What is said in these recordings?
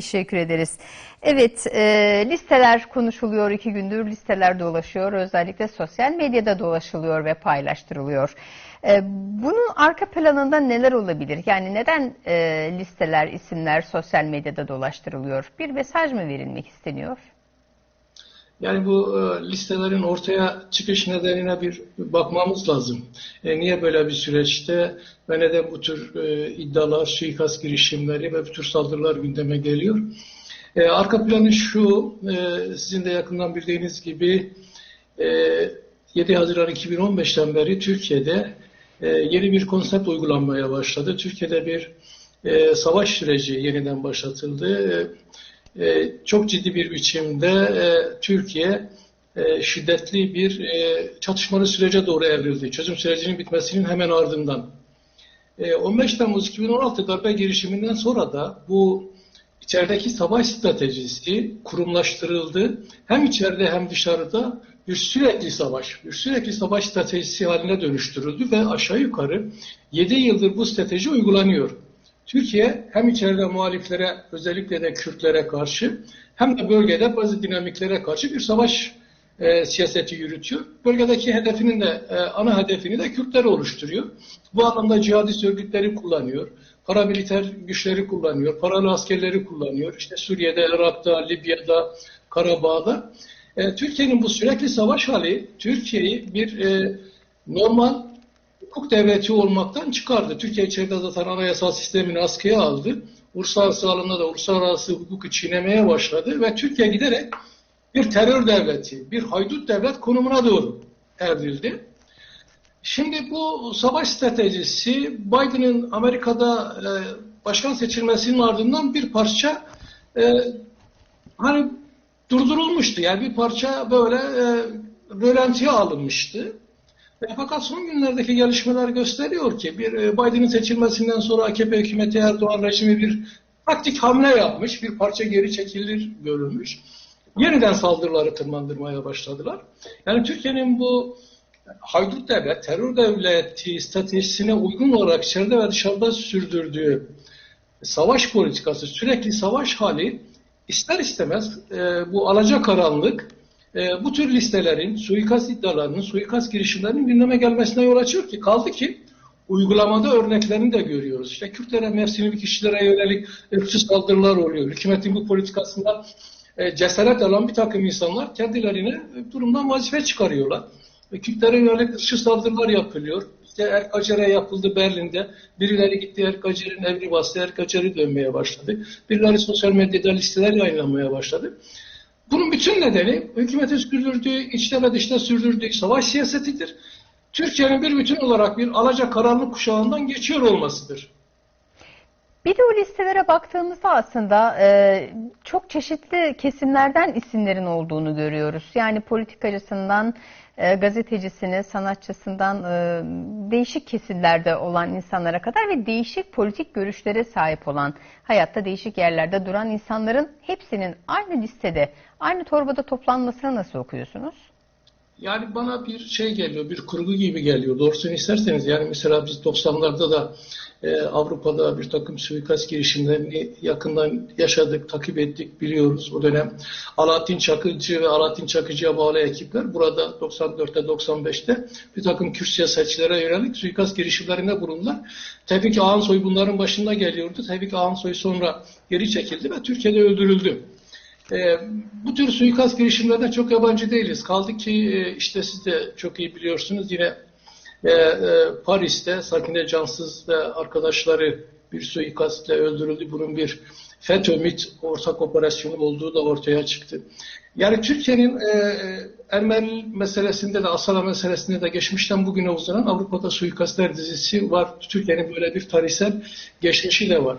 Teşekkür ederiz. Evet, e, listeler konuşuluyor iki gündür, listeler dolaşıyor. Özellikle sosyal medyada dolaşılıyor ve paylaştırılıyor. E, bunun arka planında neler olabilir? Yani neden e, listeler, isimler sosyal medyada dolaştırılıyor? Bir mesaj mı verilmek isteniyor? Yani bu e, listelerin ortaya çıkış nedenine bir bakmamız lazım. E, niye böyle bir süreçte ve neden bu tür e, iddialar, suikast girişimleri ve bu tür saldırılar gündeme geliyor? E, arka planı şu, e, sizin de yakından bildiğiniz gibi e, 7 Haziran 2015'ten beri Türkiye'de yeni bir konsept uygulanmaya başladı. Türkiye'de bir savaş süreci yeniden başlatıldı. E, e, çok ciddi bir biçimde e, Türkiye e, şiddetli bir e, çatışmalı sürece doğru evrildi. Çözüm sürecinin bitmesinin hemen ardından. E, 15 Temmuz 2016 darbe girişiminden sonra da bu içerideki savaş stratejisi kurumlaştırıldı. Hem içeride hem dışarıda bir sürekli savaş, bir sürekli savaş stratejisi haline dönüştürüldü ve aşağı yukarı 7 yıldır bu strateji uygulanıyor. Türkiye hem içeride muhaliflere özellikle de Kürtlere karşı hem de bölgede bazı dinamiklere karşı bir savaş e, siyaseti yürütüyor. Bölgedeki hedefinin de e, ana hedefini de Kürtleri oluşturuyor. Bu anlamda cihadist örgütleri kullanıyor. Paramiliter güçleri kullanıyor. Paralı askerleri kullanıyor. İşte Suriye'de, Irak'ta, Libya'da, Karabağ'da. E, Türkiye'nin bu sürekli savaş hali Türkiye'yi bir e, normal hukuk devleti olmaktan çıkardı. Türkiye içeride zaten anayasal sistemini askıya aldı. Uluslararası alanda da uluslararası hukuku çiğnemeye başladı ve Türkiye giderek bir terör devleti, bir haydut devlet konumuna doğru evrildi. Şimdi bu savaş stratejisi Biden'ın Amerika'da e, başkan seçilmesinin ardından bir parça e, hani durdurulmuştu. Yani bir parça böyle e, rölantiye alınmıştı. Fakat son günlerdeki gelişmeler gösteriyor ki bir e, Biden'ın seçilmesinden sonra AKP hükümeti Erdoğan rejimi bir taktik hamle yapmış, bir parça geri çekilir görülmüş. Yeniden saldırıları tırmandırmaya başladılar. Yani Türkiye'nin bu haydut devlet, terör devleti stratejisine uygun olarak içeride ve dışarıda sürdürdüğü savaş politikası, sürekli savaş hali ister istemez e, bu alacakaranlık e, bu tür listelerin, suikast iddialarının, suikast girişimlerinin gündeme gelmesine yol açıyor ki kaldı ki uygulamada örneklerini de görüyoruz. İşte Kürtlere, Mersinli kişilere yönelik ırkçı saldırılar oluyor. Hükümetin bu politikasında e, cesaret alan bir takım insanlar kendilerine durumdan vazife çıkarıyorlar. E, Kürtlere yönelik ırkçı saldırılar yapılıyor. İşte Erkacer'e yapıldı Berlin'de. Birileri gitti Erkacer'in evini bastı, Erkacer'i dönmeye başladı. Birileri sosyal medyada listeler yayınlamaya başladı. Bunun bütün nedeni hükümetin sürdürdüğü, içte ve dışta sürdürdüğü savaş siyasetidir. Türkiye'nin bir bütün olarak bir alaca karanlık kuşağından geçiyor olmasıdır. Bir de o listelere baktığımızda aslında e, çok çeşitli kesimlerden isimlerin olduğunu görüyoruz. Yani politikacısından e, gazetecisine, sanatçısından e, değişik kesimlerde olan insanlara kadar ve değişik politik görüşlere sahip olan, hayatta değişik yerlerde duran insanların hepsinin aynı listede, aynı torbada toplanmasını nasıl okuyorsunuz? Yani bana bir şey geliyor, bir kurgu gibi geliyor. Doğrusunu isterseniz yani mesela biz 90'larda da e, Avrupa'da bir takım suikast girişimlerini yakından yaşadık, takip ettik, biliyoruz. O dönem Alaaddin Çakıcı ve Alaaddin Çakıcı'ya bağlı ekipler burada 94'te 95'te bir takım Kürt siyasetçilere yönelik suikast girişimlerinde bulundular. Tevfik Ağansoy bunların başında geliyordu. Tevfik Ağansoy sonra geri çekildi ve Türkiye'de öldürüldü. E, bu tür suikast girişimlerine çok yabancı değiliz. Kaldı ki e, işte siz de çok iyi biliyorsunuz yine e, e, Paris'te Sakine Cansız ve arkadaşları bir suikastle öldürüldü. Bunun bir FETÖ MİT ortak operasyonu olduğu da ortaya çıktı. Yani Türkiye'nin e, Ermeni meselesinde de Asala meselesinde de geçmişten bugüne uzanan Avrupa'da suikastler dizisi var. Türkiye'nin böyle bir tarihsel geçmişi de var.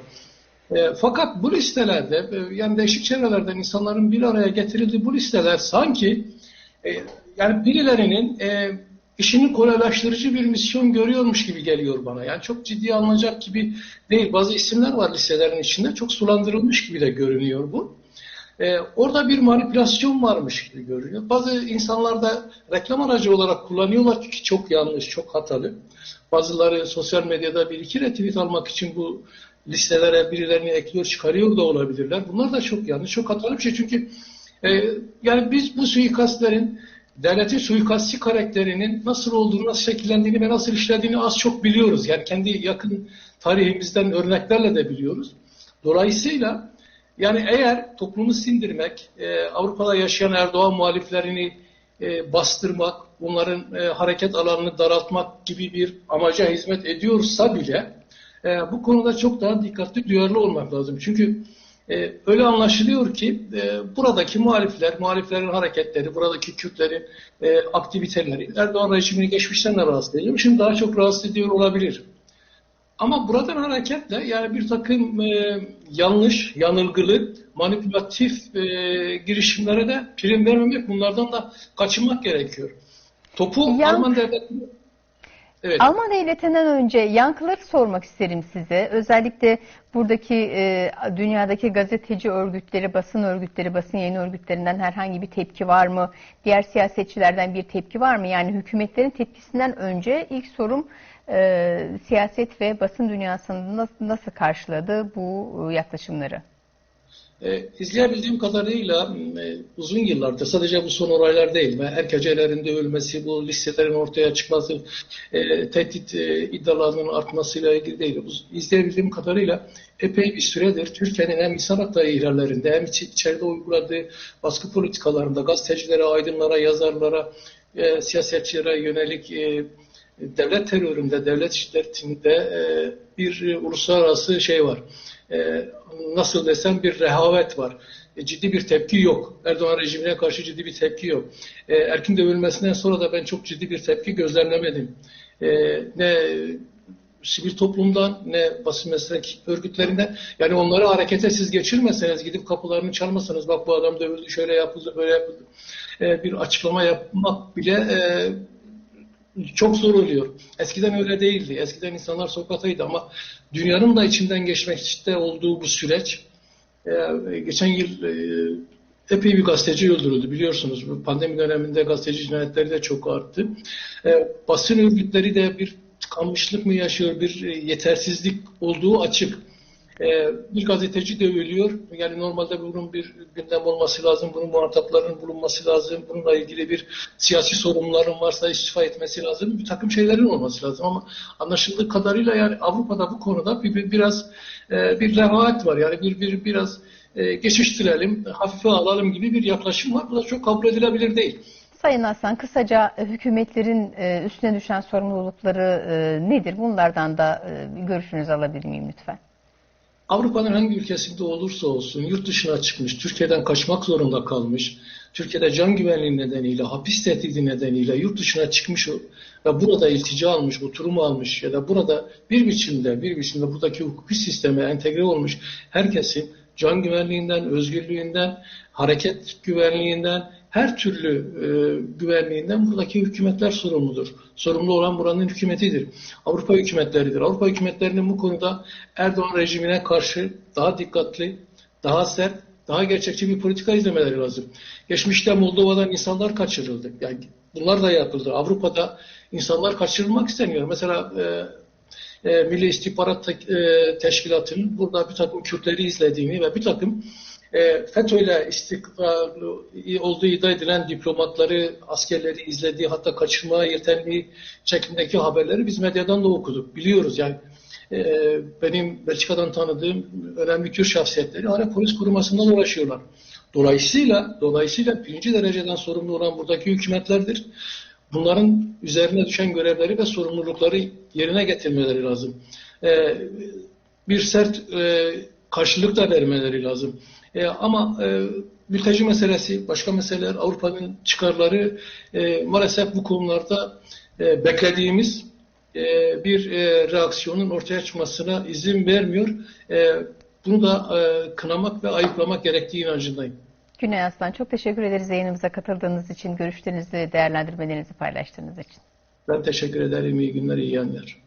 E, fakat bu listelerde e, yani değişik çevrelerden insanların bir araya getirildiği bu listeler sanki e, yani birilerinin e, işini kolaylaştırıcı bir misyon görüyormuş gibi geliyor bana. Yani çok ciddi alınacak gibi değil. Bazı isimler var listelerin içinde. Çok sulandırılmış gibi de görünüyor bu. Ee, orada bir manipülasyon varmış gibi görünüyor. Bazı insanlar da reklam aracı olarak kullanıyorlar ki çok yanlış, çok hatalı. Bazıları sosyal medyada bir iki retweet almak için bu listelere birilerini ekliyor, çıkarıyor da olabilirler. Bunlar da çok yanlış, çok hatalı bir şey. Çünkü e, yani biz bu suikastlerin devletin suikastçı karakterinin nasıl olduğunu, nasıl şekillendiğini ve nasıl işlediğini az çok biliyoruz. Yani kendi yakın tarihimizden örneklerle de biliyoruz. Dolayısıyla yani eğer toplumu sindirmek, e, Avrupa'da yaşayan Erdoğan muhaliflerini e, bastırmak, bunların e, hareket alanını daraltmak gibi bir amaca hizmet ediyorsa bile e, bu konuda çok daha dikkatli, duyarlı olmak lazım. Çünkü e, öyle anlaşılıyor ki e, buradaki muhalifler, muhaliflerin hareketleri, buradaki Kürtlerin e, aktiviteleri Erdoğan rejimini geçmişten de rahatsız ediyor. Şimdi daha çok rahatsız ediyor olabilir. Ama buradan hareketle yani bir takım e, yanlış, yanılgılı, manipülatif e, girişimlere de prim vermemek, bunlardan da kaçınmak gerekiyor. Topu Yan- Alman devleti Evet. Alman devletinden önce yankıları sormak isterim size. Özellikle buradaki e, dünyadaki gazeteci örgütleri, basın örgütleri, basın yayın örgütlerinden herhangi bir tepki var mı? Diğer siyasetçilerden bir tepki var mı? Yani hükümetlerin tepkisinden önce ilk sorum e, siyaset ve basın dünyasında nasıl, nasıl karşıladı bu e, yaklaşımları? E, izleyebildiğim kadarıyla e, uzun yıllardır sadece bu son olaylar değil erkecelerinde ölmesi, bu listelerin ortaya çıkması, e, tehdit e, iddialarının artmasıyla ilgili değil. Uz- İzleyebildiğim kadarıyla epey bir süredir Türkiye'nin hem insan hakları ihlallerinde hem iç- içeride uyguladığı baskı politikalarında gazetecilere, aydınlara, yazarlara, e, siyasetçilere yönelik e, devlet teröründe, devlet şiddetinde e, bir uluslararası şey var. E, nasıl desem bir rehavet var. E, ciddi bir tepki yok. Erdoğan rejimine karşı ciddi bir tepki yok. E, Erkin dövülmesinden sonra da ben çok ciddi bir tepki gözlemlemedim. E, ne sivil toplumdan ne basın meslek örgütlerinden yani onları harekete siz geçirmeseniz gidip kapılarını çalmasanız bak bu adam dövüldü şöyle yapıldı böyle yapıldı e, bir açıklama yapmak bile çok zor oluyor. Eskiden öyle değildi. Eskiden insanlar sokaktaydı ama dünyanın da içinden geçmekte olduğu bu süreç e, geçen yıl e, epey bir gazeteci öldürüldü biliyorsunuz. Bu pandemi döneminde gazeteci cinayetleri de çok arttı. E, basın örgütleri de bir tıkanmışlık mı yaşıyor, bir yetersizlik olduğu açık. E, bir gazeteci dövülüyor. Yani normalde bunun bir gündem olması lazım, bunun muhataplarının bulunması lazım, bununla ilgili bir siyasi sorunların varsa istifa etmesi lazım, bir takım şeylerin olması lazım. Ama anlaşıldığı kadarıyla yani Avrupa'da bu konuda bir, bir biraz e, bir rehavet var. Yani bir, bir biraz e, geçiştirelim, hafife alalım gibi bir yaklaşım var. Bu da çok kabul edilebilir değil. Sayın Aslan kısaca e, hükümetlerin üstüne düşen sorumlulukları nedir? Bunlardan da görüşünüzü alabilir miyim lütfen? Avrupa'nın hangi ülkesinde olursa olsun yurt dışına çıkmış, Türkiye'den kaçmak zorunda kalmış, Türkiye'de can güvenliği nedeniyle, hapis tehdidi nedeniyle yurt dışına çıkmış ve burada iltica almış, oturum almış ya da burada bir biçimde, bir biçimde buradaki hukuki sisteme entegre olmuş herkesin can güvenliğinden, özgürlüğünden, hareket güvenliğinden, her türlü e, güvenliğinden buradaki hükümetler sorumludur. Sorumlu olan buranın hükümetidir. Avrupa hükümetleridir. Avrupa hükümetlerinin bu konuda Erdoğan rejimine karşı daha dikkatli, daha sert, daha gerçekçi bir politika izlemeleri lazım. Geçmişte Moldova'dan insanlar kaçırıldı. Yani bunlar da yapıldı. Avrupa'da insanlar kaçırılmak isteniyor. Mesela e, e, Milli İstihbarat e, Teşkilatı'nın burada bir takım Kürtleri izlediğini ve bir takım e, FETÖ'yle istikrarlı olduğu iddia edilen diplomatları, askerleri izlediği hatta kaçırmaya yetenliği şeklindeki haberleri biz medyadan da okuduk. Biliyoruz yani e, benim Belçika'dan tanıdığım önemli Kürt şahsiyetleri hala polis korumasında dolaşıyorlar. Dolayısıyla dolayısıyla birinci dereceden sorumlu olan buradaki hükümetlerdir. Bunların üzerine düşen görevleri ve sorumlulukları yerine getirmeleri lazım. E, bir sert e, karşılık da vermeleri lazım. E, ama e, mülteci meselesi, başka meseleler, Avrupa'nın çıkarları e, maalesef bu konularda e, beklediğimiz e, bir e, reaksiyonun ortaya çıkmasına izin vermiyor. E, bunu da e, kınamak ve ayıplamak gerektiği inancındayım. Güney Aslan çok teşekkür ederiz yayınımıza katıldığınız için, görüşlerinizi, değerlendirmelerinizi paylaştığınız için. Ben teşekkür ederim. İyi günler, iyi yayınlar.